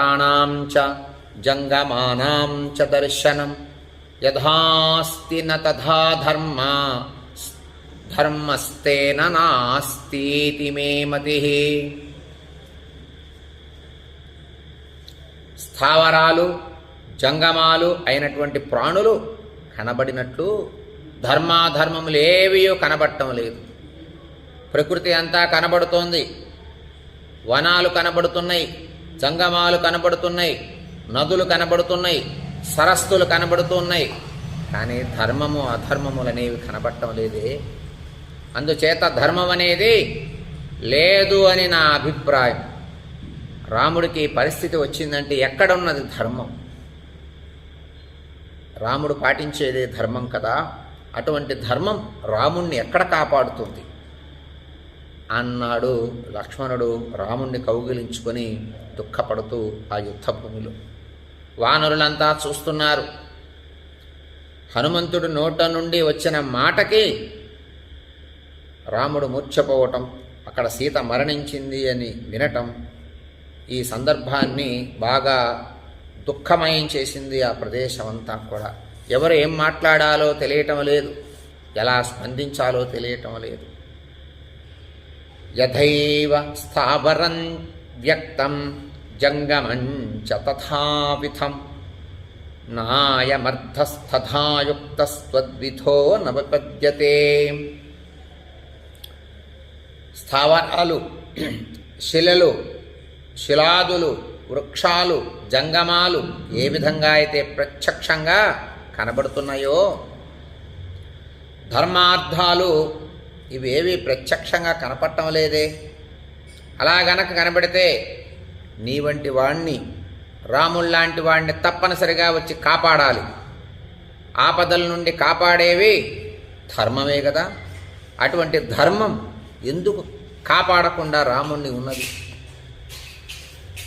ప్రాణాం చ జంగమానాం చ దర్శనం. యథాస్తి న తథా ధర్మ ధర్మస్తేన నాస్तीति మే మతి. స్థావరాలు జంగమాలు అయినటువంటి ప్రాణులు కనబడినట్లు ధర్మాధర్మములు ఏవియో కనబడటం లేదు. ప్రకృతి అంతా కనబడుతోంది. వనాలు కనబడుతున్నాయి. జంగమాలు కనబడుతున్నాయి నదులు కనబడుతున్నాయి సరస్సులు కనబడుతున్నాయి. కానీ ధర్మము అధర్మములు అనేవి కనబడటం లేదే. అందుచేత ధర్మం అనేది లేదు అని నా అభిప్రాయం. రాముడికి పరిస్థితి వచ్చిందంటే ఎక్కడున్నది ధర్మం? రాముడు పాటించేదే ధర్మం కదా. అటువంటి ధర్మం రాముణ్ణి ఎక్కడ కాపాడుతుంది? అన్నాడు లక్ష్మణుడు రాముణ్ణి కౌగిలించుకొని దుఃఖపడుతూ ఆ యుద్ధ భూమిలో వానరులంతా చూస్తున్నారు. హనుమంతుడు నోట నుండి వచ్చిన మాటకి రాముడు మూర్ఛపోవటం అక్కడ సీత మరణించింది అని వినటం ఈ సందర్భాన్ని బాగా దుఃఖమయం చేసింది ఆ ప్రదేశం అంతా కూడా. ఎవరు ఏం మాట్లాడాలో తెలియటం లేదు. ఎలా స్పందించాలో తెలియటం లేదు. యథైవ స్థావరం వ్యక్తం జంగమం చ తథావిధం. నాయమర్థస్థథాయుక్తస్త్వద్విధో నవపద్యతే. స్థావరాలు శిలలు శిలాదులు వృక్షాలు జంగమాలు ఏ విధంగా అయితే ప్రత్యక్షంగా కనబడుతున్నాయో ధర్మార్థాలు ఇవేవి ప్రత్యక్షంగా కనపడటం లేదే. అలా గనక కనబడితే నీ వంటి వాణ్ణి రాముల్లాంటి వాణ్ణి తప్పనిసరిగా వచ్చి కాపాడాలి. ఆపదల నుండి కాపాడేవి ధర్మమే కదా. అటువంటి ధర్మం ఎందుకు కాపాడకుండా రాముణ్ణి ఉన్నది?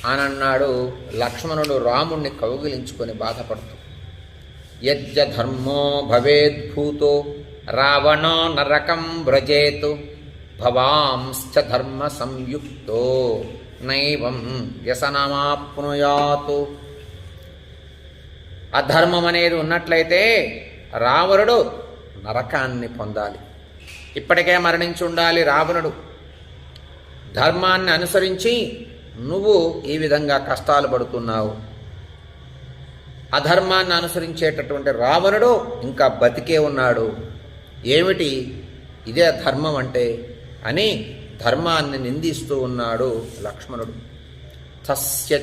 అనన్నాడు లక్ష్మణుడు రాముణ్ణి కౌగిలించుకొని బాధపడుతూ. యజ్జ ధర్మో భవేద్భూతో రావణో నరకం వ్రజేతు భవాంశ్చ ధర్మ సంయుక్తో నైవం వ్యసనమాప్నుయాతు. అధర్మం అనేది ఉన్నట్లయితే రావణుడు నరకాన్ని పొందాలి. ఇప్పటికే మరణించి ఉండాలి రావణుడు. ధర్మాన్ని అనుసరించి నువ్వు ఈ విధంగా కష్టాలు పడుతున్నావు. అధర్మాన్ని అనుసరించేటటువంటి రావణుడు ఇంకా బతికే ఉన్నాడు. ఏమిటి? ఇదే ధర్మం అంటే? అని ధర్మాన్ని నిందిస్తూ ఉన్నాడు లక్ష్మణుడు. తస్య